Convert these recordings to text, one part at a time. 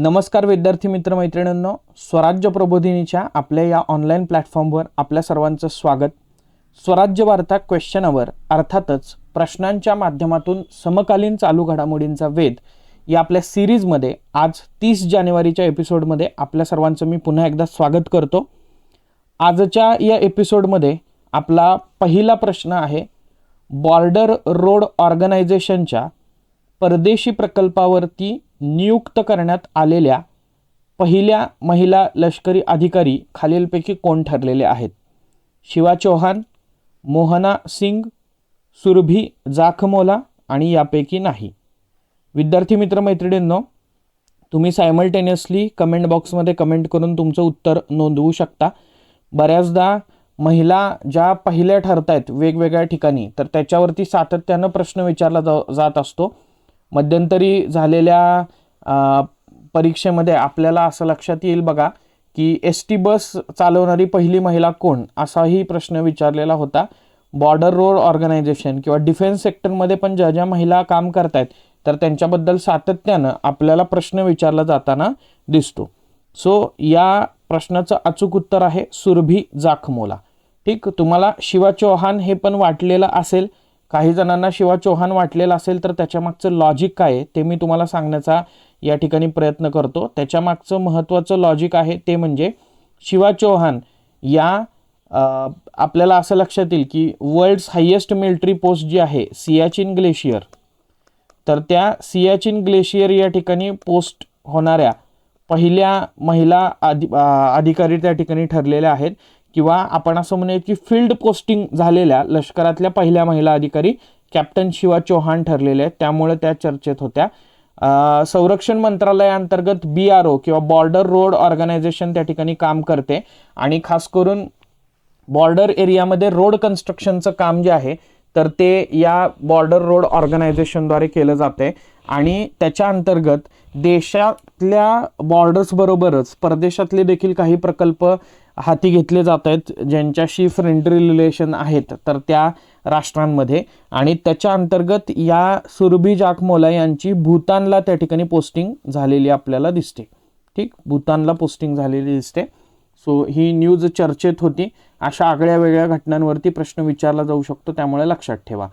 नमस्कार विद्यार्थी मित्र मैत्रिणींनो स्वराज्य प्रबोधिनीच्या आपल्या या ऑनलाईन प्लॅटफॉर्मवर आपल्या सर्वांचं स्वागत. स्वराज्य वार्ता क्वेश्चन अवर अर्थातच प्रश्नांच्या माध्यमातून समकालीन चालू घडामोडींचा वेध या आपल्या सिरीजमध्ये आज तीस जानेवारीच्या एपिसोडमध्ये आपल्या सर्वांचं मी पुन्हा एकदा स्वागत करतो. आजच्या या एपिसोडमध्ये आपला पहिला प्रश्न आहे बॉर्डर रोड ऑर्गनायझेशनच्या परदेशी प्रकल्पावरती नियुक्त करण्यात आलेल्या पहिल्या महिला लष्करी अधिकारी खालीलपैकी कोण ठरलेले आहेत? शिवा चौहान मोहना सिंग सुरभी जाखमोला आणि यापैकी नाही. विद्यार्थी मित्र मैत्रिणींनो तुम्ही सायमल्टेनियसली कमेंट बॉक्समध्ये कमेंट करून तुमचं उत्तर नोंदवू शकता. बऱ्याचदा महिला ज्या पहिल्या ठरत आहेत वेगवेगळ्या ठिकाणी तर त्याच्यावरती सातत्यानं प्रश्न विचारला जा जात असतो. मध्यंतरी झालेल्या परीक्षेमध्ये आपल्याला असं लक्षात येईल बघा की एस टी बस चालवणारी पहिली महिला कोण असाही प्रश्न विचारलेला होता. बॉर्डर रोड ऑर्गनायझेशन किंवा डिफेन्स सेक्टरमध्ये पण ज्या ज्या महिला काम करतायत तर त्यांच्याबद्दल सातत्यानं आपल्याला प्रश्न विचारला जाताना दिसतो. सो या प्रश्नाचं अचूक उत्तर आहे सुरभी जाखमोला. ठीक तुम्हाला शिवा चौहान हे पण वाटलेलं असेल काही जणांना शिवा चौहान वाटलेलं असेल तर त्याच्या मागचं लॉजिक काय आहे ते मी तुम्हाला सांगण्याचा या ठिकाणी प्रयत्न करतो. त्याच्या मागचं महत्त्वाचं लॉजिक आहे ते म्हणजे शिवा चौहान या आपल्याला असं लक्षात येईल की वर्ल्ड्स हायेस्ट मिलिटरी पोस्ट जी आहे सियाचिन ग्लेशियर तर त्या सियाचिन ग्लेशियर या ठिकाणी पोस्ट होणाऱ्या पहिल्या महिला अधि अधिकारी त्या ठिकाणी ठरलेल्या आहेत. किंवा आपण असं म्हणूया की फील्ड पोस्टिंग झालेल्या लष्करातल्या पहिल्या महिला अधिकारी कॅप्टन शिवा चौहान ठरलेल्या आहेत. त्यामुळे त्या चर्चेत होत्या. संरक्षण मंत्रालयाअंतर्गत बी आर ओ किंवा बॉर्डर रोड ऑर्गनायझेशन त्या ठिकाणी काम करते. आणि खास करून बॉर्डर एरियामध्ये रोड कन्स्ट्रक्शनचं काम जे आहे तर ते या बॉर्डर रोड ऑर्गनायझेशनद्वारे केलं जाते. आणि त्याच्या अंतर्गत देशातल्या बॉर्डर्सबरोबरच परदेशातले देखील काही प्रकल्प हाती घेतले जात आहेत ज्यांच्याशी फ्रेंडली रिलेशन आहेत तर त्या राष्ट्रांमध्ये. आणि त्याच्या अंतर्गत या सुरभी जाकमोला यांची भूतानला त्या ठिकाणी पोस्टिंग झालेली आपल्याला दिसते. ठीक? भूतानला पोस्टिंग झालेली दिसते. सो ही न्यूज चर्चेत होती. अशा आगळ्या वेगळ्या घटनांवरती प्रश्न विचारला जाऊ शकतो त्यामुळे लक्षात ठेवा.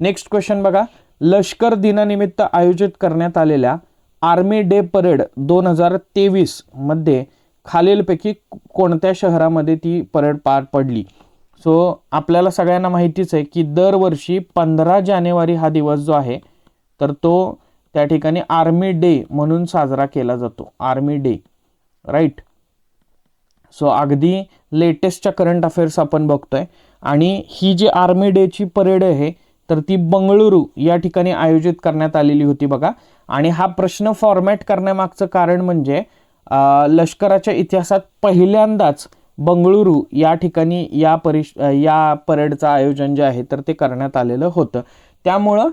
नेक्स्ट क्वेश्चन बघा. लष्कर दिनानिमित्त आयोजित करण्यात आलेल्या आर्मी डे परेड दोन हजार तेवीसमध्ये खालीलपैकी कोणत्या शहरामध्ये ती परेड पार पडली? सो आपल्याला सगळ्यांना माहितीच आहे की दरवर्षी पंधरा जानेवारी हा दिवस जो आहे तर तो त्या ठिकाणी आर्मी डे म्हणून साजरा केला जातो. आर्मी डे राईट सो अगदी लेटेस्टच्या करंट अफेअर्स आपण बघतोय. आणि ही जी आर्मी डेची परेड आहे तर ती बंगळुरू या ठिकाणी आयोजित करण्यात आलेली होती बघा. आणि हा प्रश्न फॉर्मॅट करण्यामागचं कारण म्हणजे लष्कराच्या इतिहासात पहिल्यांदाच बंगळुरू या ठिकाणी या परिष या परेडचं आयोजन जे आहे तर ते करण्यात आलेलं होतं. त्यामुळं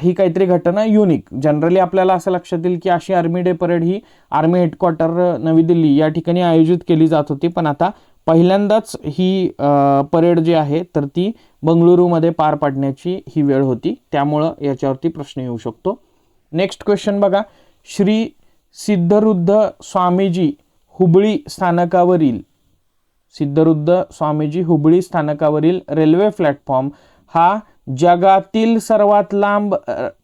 ही काहीतरी घटना युनिक जनरली आपल्याला असं लक्षात येईल की अशी आर्मी डे परेड ही आर्मी हेडक्वार्टर नवी दिल्ली या ठिकाणी आयोजित केली जात होती. पण आता पहिल्यांदाच ही परेड जी आहे तर ती बंगळुरूमध्ये पार पाडण्याची ही वेळ होती. त्यामुळं याच्यावरती प्रश्न येऊ शकतो. नेक्स्ट क्वेश्चन बघा. श्री सिद्धरुद्ध स्वामीजी हुबळी स्थानकावरील सिद्धरुद्ध स्वामीजी हुबळी स्थानकावरील रेल्वे प्लॅटफॉर्म हा जगातील सर्वात लांब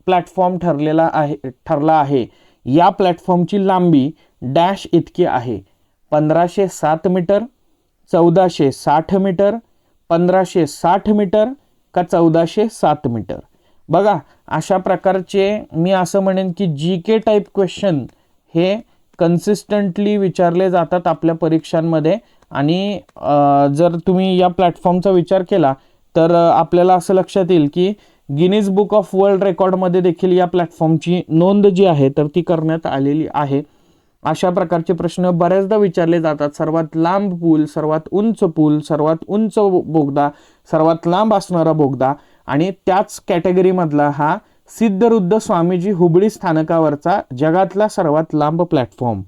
प्लॅटफॉर्म ठरलेला आहे ठरला आहे. या प्लॅटफॉर्मची लांबी डॅश इतकी आहे. पंधराशे सात मीटर चौदाशे साठ मीटर पंधराशे साठ मीटर का चौदाशे सात मीटर? बघा अशा प्रकारचे मी असं म्हणेन की जी के टाईप क्वेश्चन हे कन्सिस्टंटली विचारले जातात आपल्या परीक्षांमध्ये. आणि जर तुम्ही या प्लॅटफॉर्मचा विचार केला तर आपल्याला असं लक्षात येईल की गिनीज बुक ऑफ वर्ल्ड रेकॉर्डमध्ये देखील या प्लॅटफॉर्मची नोंद जी आहे तर ती करण्यात आलेली आहे. अशा प्रकारचे प्रश्न बऱ्याचदा विचारले जातात. सर्वात लांब पूल सर्वात उंच पूल सर्वात उंच बोगदा सर्वात लांब असणारा बोगदा. आणि त्याच कॅटेगरीमधला हा सिद्धरुद्ध स्वामीजी हुबळी स्थानकावरचा जगातला सर्वात लांब प्लॅटफॉर्म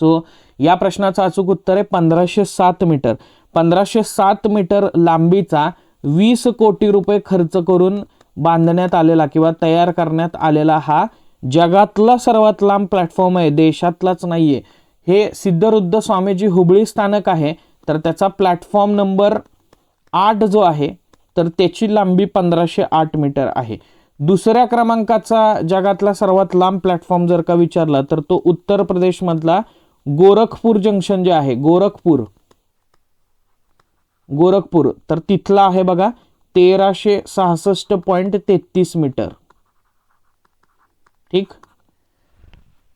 सो या प्रश्नाचं अचूक उत्तर आहे पंधराशे सात मीटर. पंधराशे सात मीटर लांबीचा वीस कोटी रुपये खर्च करून बांधण्यात आलेला किंवा तयार करण्यात आलेला हा जगातला सर्वात लांब प्लॅटफॉर्म आहे देशातलाच नाही आहे हे सिद्धरुद्ध स्वामीजी हुबळी स्थानक आहे तर त्याचा प्लॅटफॉर्म नंबर आठ जो आहे तर त्याची लांबी पंधराशे आठ मीटर आहे. दुसऱ्या क्रमांकाचा जगातला सर्वात लांब प्लॅटफॉर्म जर का विचारला तर तो उत्तर प्रदेशमधला गोरखपूर जंक्शन जे आहे गोरखपूर. गोरखपूर. तर तिथला आहे बघा तेराशे सहासष्ट पॉईंट तेहतीस मीटर ठीक?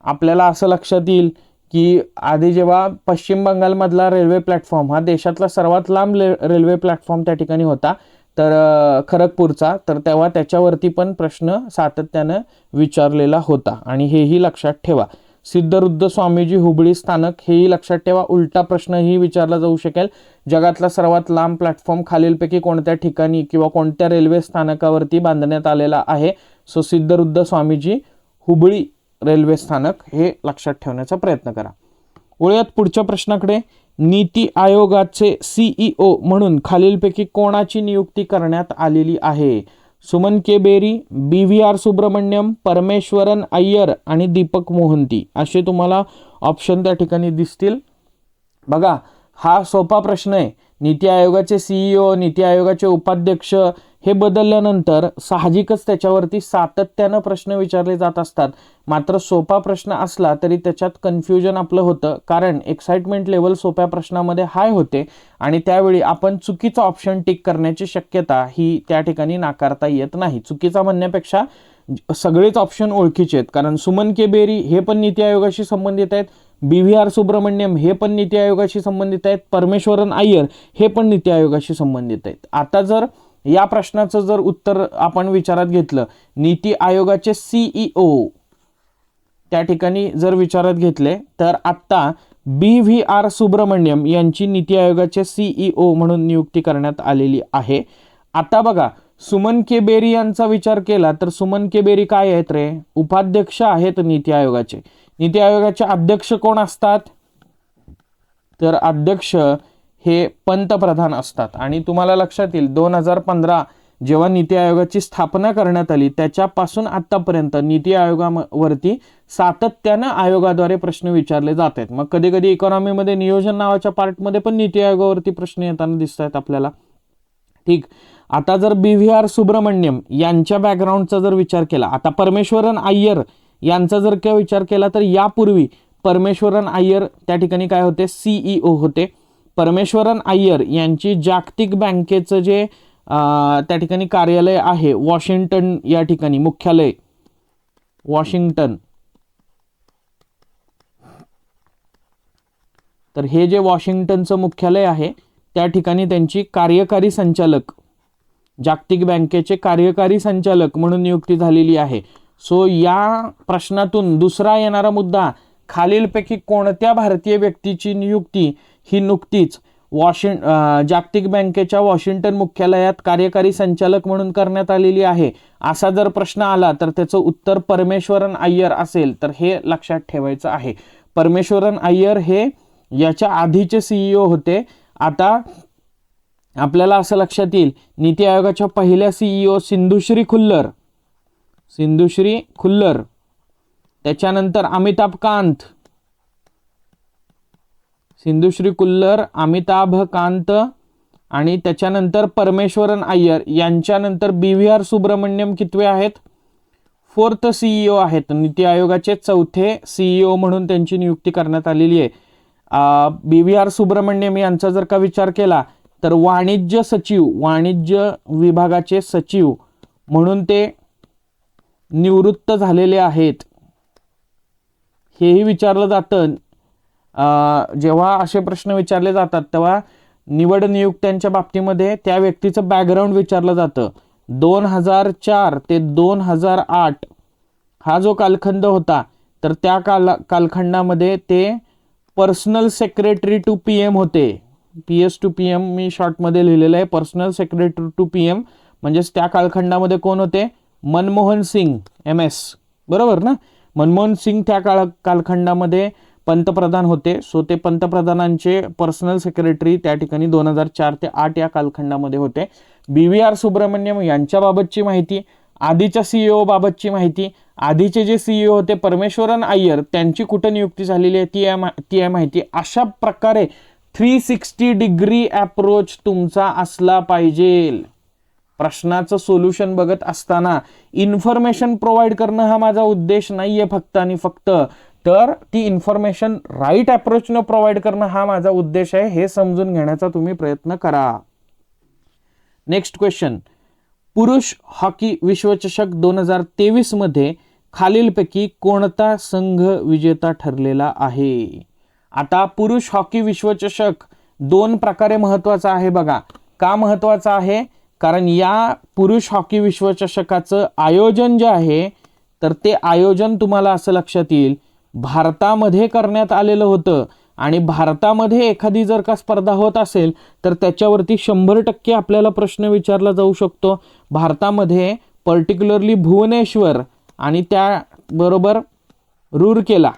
आपल्याला असं लक्षात येईल की आधी जेव्हा पश्चिम बंगालमधला रेल्वे प्लॅटफॉर्म हा देशातला सर्वात लांब रेल्वे प्लॅटफॉर्म त्या ठिकाणी होता तर खरगपूरचा. तर तेव्हा त्याच्यावरती पण प्रश्न सातत्यानं विचारलेला होता. आणि हेही लक्षात ठेवा. सिद्धरुद्ध स्वामीजी हुबळी स्थानक हेही लक्षात ठेवा. उलटा प्रश्नही विचारला जाऊ शकेल. जगातला सर्वात लांब प्लॅटफॉर्म खालीलपैकी कोणत्या ठिकाणी किंवा कोणत्या रेल्वे स्थानकावरती बांधण्यात आलेला आहे? सो सिद्धरुद्ध स्वामीजी हुबळी रेल्वे स्थानक हे लक्षात ठेवण्याचा प्रयत्न करा. वळूयात पुढच्या प्रश्नाकडे. नीती आयोगाचे सीईओ म्हणून खालीलपैकी कोणाची नियुक्ती करण्यात आलेली आहे? Suman K Berry B V R Subrahmanyam Parameswaran Iyer आणि दीपक मोहंती असे तुम्हाला ऑप्शन त्या ठिकाणी दिसतील. बघा हा सोपा प्रश्न आहे. नीती आयोगाचे सीईओ नीती आयोगाचे उपाध्यक्ष हे बदलल्यानंतर साहजिकच त्याच्यावरती सातत्यानं प्रश्न विचारले जात असतात. मात्र सोपा प्रश्न असला तरी त्याच्यात कन्फ्युजन आपलं होतं. कारण एक्साइटमेंट लेवल सोप्या प्रश्नामध्ये हाय होते आणि त्यावेळी आपण चुकीचा ऑप्शन टिक करण्याची शक्यता ही त्या ठिकाणी नाकारता येत नाही. चुकीचा म्हणण्यापेक्षा सगळेच ऑप्शन ओळखीचे आहेत. कारण सुमन के बेरी हे पण नीती आयोगाशी संबंधित आहेत. बी व्ही आर सुब्रमण्यम हे पण नीती आयोगाशी संबंधित आहेत. परमेश्वरन अय्यर हे पण नीती आयोगाशी संबंधित आहेत. आता जर या प्रश्नाचं जर उत्तर आपण विचारात घेतलं नीती आयोगाचे सीईओ त्या ठिकाणी जर विचारात घेतले तर आत्ता बी व्ही आर सुब्रमण्यम यांची नीती आयोगाचे सीईओ म्हणून नियुक्ती करण्यात आलेली आहे. आता बघा सुमन के बेरी यांचा विचार केला तर सुमन के बेरी काय आहेत रे? उपाध्यक्ष आहेत नीती आयोगाचे. नीती आयोगाचे अध्यक्ष कोण असतात? तर अध्यक्ष हे पंतप्रधान असतात. आणि तुम्हाला लक्षात येईल दोन हजार पंधरा जेव्हा नीती आयोगाची स्थापना करण्यात आली त्याच्यापासून आतापर्यंत नीती आयोगावरती सातत्यानं आयोगाद्वारे प्रश्न विचारले जात आहेत. मग कधी कधी इकॉनॉमीमध्ये नियोजन नावाच्या पार्टमध्ये पण नीती आयोगावरती प्रश्न येताना दिसत आहेत आपल्याला. ठीक. आता जर बी व्ही आर सुब्रमण्यम यांच्या बॅकग्राऊंडचा जर विचार केला आता परमेश्वरन अय्यर यांचा जर का विचार केला तर यापूर्वी परमेश्वरन अय्यर त्या ठिकाणी काय होते? सीईओ होते. परमेश्वरन अय्यर यांची जागतिक बँकेचं जे त्या ठिकाणी कार्यालय आहे वॉशिंग्टन या ठिकाणी मुख्यालय. वॉशिंग्टन. तर हे जे वॉशिंग्टनचं मुख्यालय आहे त्या ठिकाणी त्यांची कार्यकारी संचालक जागतिक बँकेचे कार्यकारी संचालक म्हणून नियुक्ती झालेली आहे. सो या प्रश्नातून दुसरा येणारा मुद्दा खालीलपैकी कोणत्या भारतीय व्यक्तीची नियुक्ती ही नुकतीच वॉशिंग जागतिक बँकेच्या वॉशिंग्टन मुख्यालयात कार्यकारी संचालक म्हणून करण्यात आलेली आहे. असा जर प्रश्न आला तर त्याचं उत्तर परमेश्वरन अय्यर असेल तर हे लक्षात ठेवायचं आहे. परमेश्वरन अय्यर हे याच्या आधीचे सीईओ होते. आता आपल्याला असं लक्षात येईल नीती आयोगाच्या पहिल्या सीईओ सिंधुश्री खुल्लर. सिंधुश्री खुल्लर. त्याच्यानंतर अमिताभ कांत. सिंधुश्री कुल्लर अमिताभ कांत आणि त्याच्यानंतर परमेश्वरन अय्यर यांच्यानंतर बी व्ही आर सुब्रमण्यम कितवे आहेत? फोर्थ सीईओ आहेत. नीती आयोगाचे चौथे सीईओ म्हणून त्यांची नियुक्ती करण्यात आलेली आहे. बी व्ही आर सुब्रमण्यम यांचा जर का विचार केला तर वाणिज्य सचिव वाणिज्य विभागाचे सचिव म्हणून ते निवृत्त झालेले आहेत. हेही विचारलं जातं. जेव्हा असे प्रश्न विचारले जातात तेव्हा निवड नियुक्त्यांच्या बाबतीमध्ये त्या व्यक्तीचं बॅकग्राऊंड विचारलं जातं. दोन हजार चार ते दोन हजार आठ हा जो कालखंड होता तर त्या काल कालखंडामध्ये ते personal secretary to P M होते. P S to P M मी शॉर्टमध्ये लिहिलेलं आहे. Personal secretary to P M म्हणजेच त्या कालखंडामध्ये कोण होते? मनमोहन सिंग एम एस बरोबर ना? मनमोहन सिंग त्या काळ कालखंडामध्ये पंतप्रधान होते. सो ते पंतप्रधानांचे पर्सनल सेक्रेटरी त्या ठिकाणी दोन हजार चार ते आठ या कालखंडामध्ये होते. बी व्ही आर सुब्रमण्यम यांच्याबाबतची माहिती आधीच्या सीईओ बाबतची माहिती आधीचे जे सीईओ होते परमेश्वरन अय्यर त्यांची कुठं नियुक्ती झालेली आहे ती आहे मा- ती आहे माहिती. अशा प्रकारे थ्री सिक्स्टी डिग्री अप्रोच तुमचा असला पाहिजे. प्रश्नाचं सोल्युशन बघत असताना इन्फॉर्मेशन प्रोव्हाइड करणं हा माझा उद्देश नाहीये फक्त आणि फक्त. तर ती इन्फॉर्मेशन राईट अप्रोचनं प्रोव्हाइड करणं हा माझा उद्देश आहे. हे समजून घेण्याचा तुम्ही प्रयत्न करा. नेक्स्ट क्वेश्चन पुरुष हॉकी विश्वचषक दोन हजार तेवीसमध्ये खालीलपैकी कोणता संघ विजेता ठरलेला आहे? आता पुरुष हॉकी विश्वचषक दोन प्रकारे महत्त्वाचा आहे बघा. का महत्त्वाचा आहे? कारण या पुरुष हॉकी विश्वचषकाचं आयोजन जे आहे तर ते आयोजन तुम्हाला असं लक्षात येईल. भारतामध्ये करण्यात आलेलं होतं. आणि भारतामध्ये एखादी जर का स्पर्धा होत असेल तर त्याच्यावरती शंभर टक्के आपल्याला प्रश्न विचारला जाऊ शकतो. भारतामध्ये पर्टिक्युलरली भुवनेश्वर आणि त्याबरोबर रूरकेला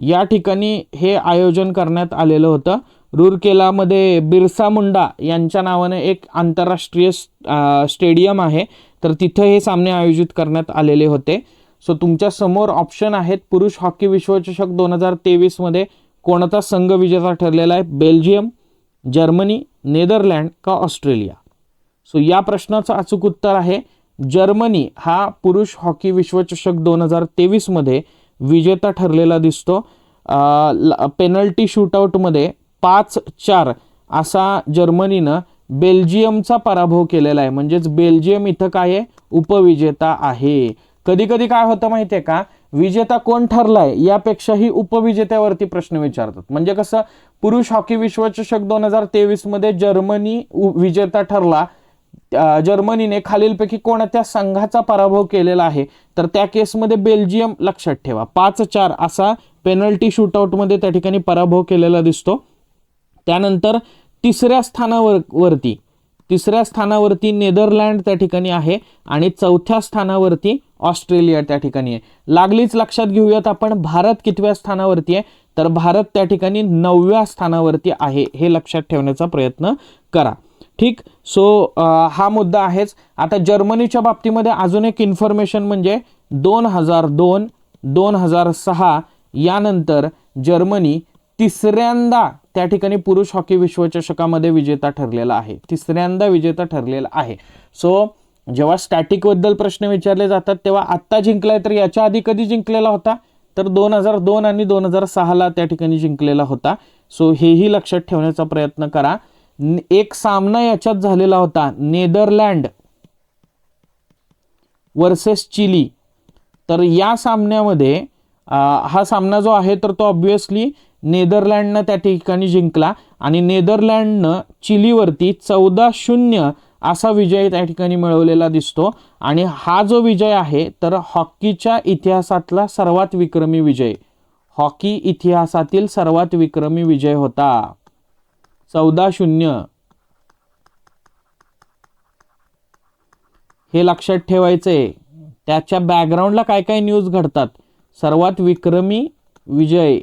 या ठिकाणी हे आयोजन करण्यात आलेलं होतं. रूरकेलामध्ये बिरसा मुंडा यांच्या नावाने एक आंतरराष्ट्रीय स्टेडियम आहे. तर तिथं हे सामने आयोजित करण्यात आलेले होते. सो तुमच्यासमोर ऑप्शन आहेत पुरुष हॉकी विश्वचषक दोन हजार तेवीसमध्ये कोणता संघ विजेता ठरलेला आहे? बेल्जियम जर्मनी नेदरलँड का ऑस्ट्रेलिया? सो या प्रश्नाचं अचूक उत्तर आहे. जर्मनी हा पुरुष हॉकी विश्वचषक दोन हजार तेवीसमध्ये विजेता ठरलेला दिसतो. पेनल्टी शूटआउटमध्ये पाच चार असा जर्मनीनं बेल्जियमचा पराभव केलेला आहे. म्हणजेच बेल्जियम इथं काय आहे? उपविजेता आहे. कधी कधी काय होतं माहितीये का? विजेता कोण ठरलाय यापेक्षाही उपविजेत्यावरती प्रश्न विचारतात. म्हणजे कसं? पुरुष हॉकी विश्वचषक दोन हजार तेवीसमध्ये जर्मनी उ- विजेता ठरला. जर्मनीने खालीलपैकी कोणत्या संघाचा पराभव केलेला आहे. तर त्या केसमध्ये बेल्जियम लक्षात ठेवा. पाच चार असा पेनल्टी शूटआउटमध्ये त्या ठिकाणी पराभव केलेला दिसतो. त्यानंतर तिसऱ्या स्थानावर वरती तिसऱ्या स्थानावरती नेदरलँड त्या ठिकाणी आहे आणि चौथ्या स्थानावरती ऑस्ट्रेलिया त्या ठिकाणी आहे. लागलीच लक्षात घेऊयात आपण भारत कितव्या स्थानावरती आहे? तर भारत त्या ठिकाणी नवव्या स्थानावरती आहे हे लक्षात ठेवण्याचा प्रयत्न करा. ठीक? सो हा मुद्दा आहेच. आता जर्मनीच्या बाबतीमध्ये अजून एक इन्फॉर्मेशन म्हणजे दोन हजार दोन दोन हजार सहा यानंतर जर्मनी तिसऱ्यांदा त्या ठिकाणी पुरुष हॉकी विश्वचषकामध्ये विजेता ठरलेला आहे. तिसऱ्यांदा विजेता ठरलेला आहे. सो जेव्हा स्टॅटिकबद्दल प्रश्न विचारले जातात तेव्हा आत्ता जिंकलाय तर याच्या आधी कधी जिंकलेला होता? तर दोन हजार दोन आणि दोन हजार सहाला त्या ठिकाणी जिंकलेला होता. सो हेही लक्षात ठेवण्याचा प्रयत्न करा. एक सामना याच्यात झालेला होता. Netherland versus Chile. तर या सामन्यामध्ये हा सामना जो आहे तर तो ऑब्विसली नेदरलँडनं त्या ठिकाणी जिंकला आणि नेदरलँडनं चिलीवरती चौदा शून्य असा विजय त्या ठिकाणी मिळवलेला दिसतो. आणि हा जो विजय आहे तर हॉकीच्या इतिहासातला सर्वात विक्रमी विजय. हॉकी इतिहासातील सर्वात विक्रमी विजय होता. चौदा शून्य. हे लक्षात ठेवायचंय. त्याच्या बॅकग्राऊंडला काय काय न्यूज घडतात? सर्वात विक्रमी विजय.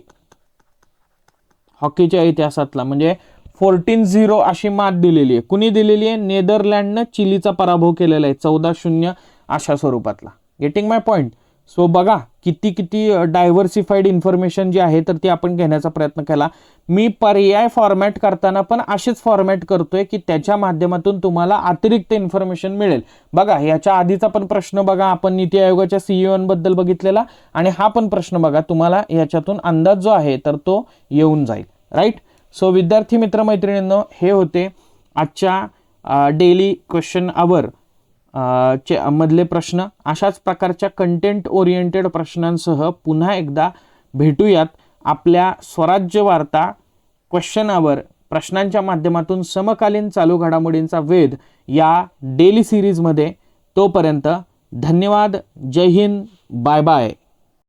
हॉकीच्या इतिहासातला. म्हणजे फोर्टीन झिरो अशी मात दिलेली आहे. कुणी दिलेली आहे? नेदरलँडनं चिलीचा पराभव केलेला आहे. चौदा शून्य अशा स्वरूपातला. गेटिंग माय पॉईंट सो बघा किती किती डायव्हर्सिफाईड इन्फॉर्मेशन जी आहे तर ती आपण घेण्याचा प्रयत्न केला. मी पर्याय फॉर्मॅट करताना पण असेच फॉर्मॅट करतोय की त्याच्या माध्यमातून तुम्हाला अतिरिक्त इन्फॉर्मेशन मिळेल. बघा ह्याच्या आधीचा पण प्रश्न बघा आपण नीती आयोगाच्या सीईओंबद्दल बघितलेला आणि हा पण प्रश्न बघा तुम्हाला याच्यातून अंदाज जो आहे तर तो येऊन जाईल. राईट सो विद्यार्थी मित्र मैत्रिणींनो हे होते आजच्या डेली क्वेश्चन आवर चे मधले प्रश्न अशाच प्रकारच्या कंटेंट ओरिएंटेड प्रश्नांसह पुन्हा एकदा भेटूयात आपल्या स्वराज्य वार्ता क्वेश्चनावर प्रश्नांच्या माध्यमातून समकालीन चालू घडामोडींचा वेध या डेली सिरीजमध्ये तोपर्यंत धन्यवाद. जय हिंद. Bye bye.